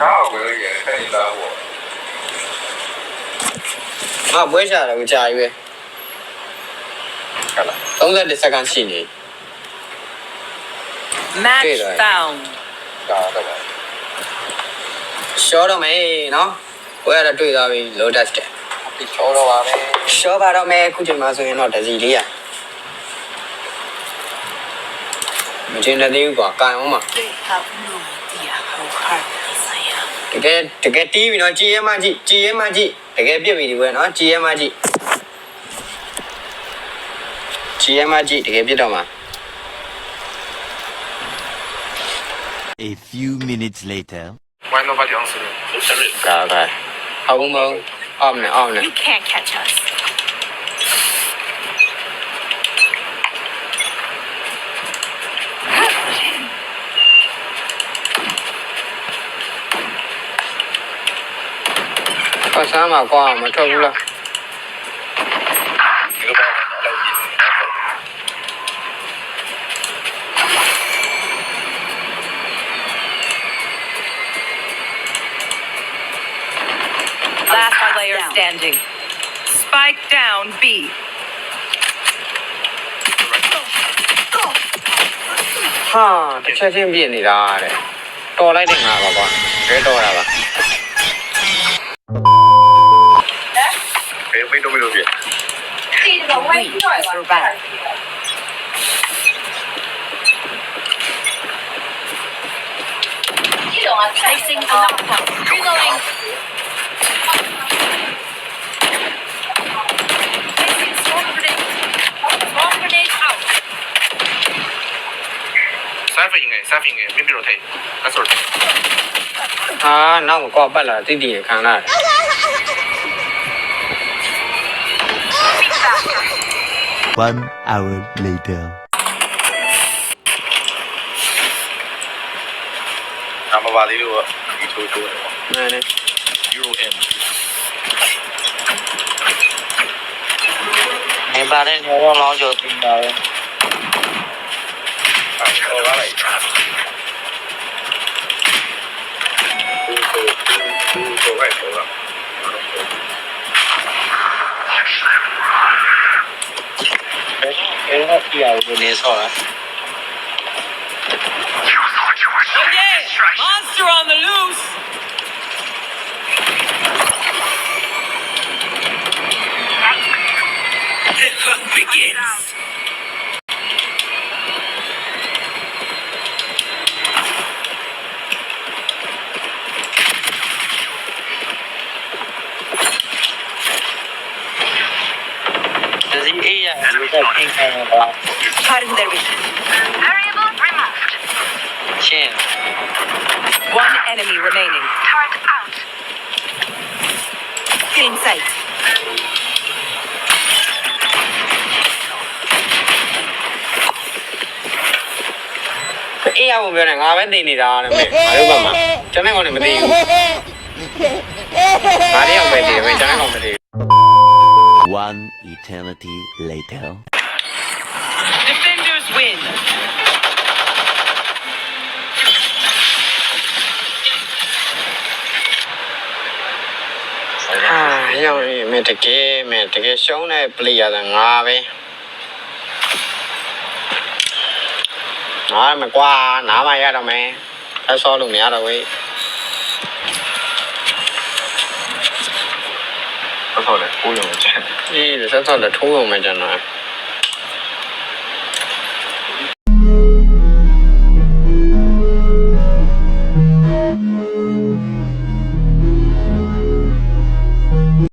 နောက်ဝယ်ရခိုင်လာဘောငါပွဲချတယ်ကိုကြာပြီဟုတ်လားပဲ31စက္ကန့်ရှိနေ Match Okay, right. found. ဒါတော့ပါရှောတော့မယ်နော်ပွဲရတာတွေ့သွားပြီ low test တယ်ဒီချောတော့ပါမယ်ရှောပါတော့မယ်အခုချိန်မှာဆိုရင်တော့ဒစီလေးရမကျင်းတဲ့သေးဘူးကွာကန်အောင်ပါ They have no တကယ်တကယ်တီးပြီနော်ကြည်ရဲမကြည့်ကြည်ရဲမကြည့်တကယ်ပြစ်ပြီဒီပွဲနော်ကြည်ရဲမကြည့်ကြည်ရဲမကြည့်တကယ်ပြစ်တော့မှာ A few minutes later. Why nobody answering? ကာကာဟောင်းမအောင်အောင်နဲ့အောင်နဲ့ You can't catch us. ။အဆမ်းမှာကွာမထွက်ဘူးလား။ဒီလိုပါလောက်ကြည့်နေတာပေါ့။ Last player standing. Spike down B. ha, chắc chắn biết gì đó đấy. To lấy đi mà bà con, cái to là bà. bên đông bên Việt chị giống anh giỏi quá Facing the knockdown. Reloading. Facing storm grenade. Storm grenade out. Sát phải ngay, sát phải ngay. Bên bị rồi thầy. That's all. À, nó có bắt là cái gì khả năng. One hour later. I'm about to do it. You. เกี่ยวอยู่เนสอร์ Oh yeah! Monster on the loose! iya. Pardon their vision. Variable removed. Chin. One enemy remaining. Turret out. Killing sight. Iya, aku One eternity later. Defenders win. ဟာရောက်ရင်မဲ့တကယ်မဲ့တကယ်ရှုံးတဲ့ player ကငါပဲငါမကွာနားမရတော့မယ်အဆောလို့မရတော့ဝေး 我操不用钱你日他咋的冲动没单呢。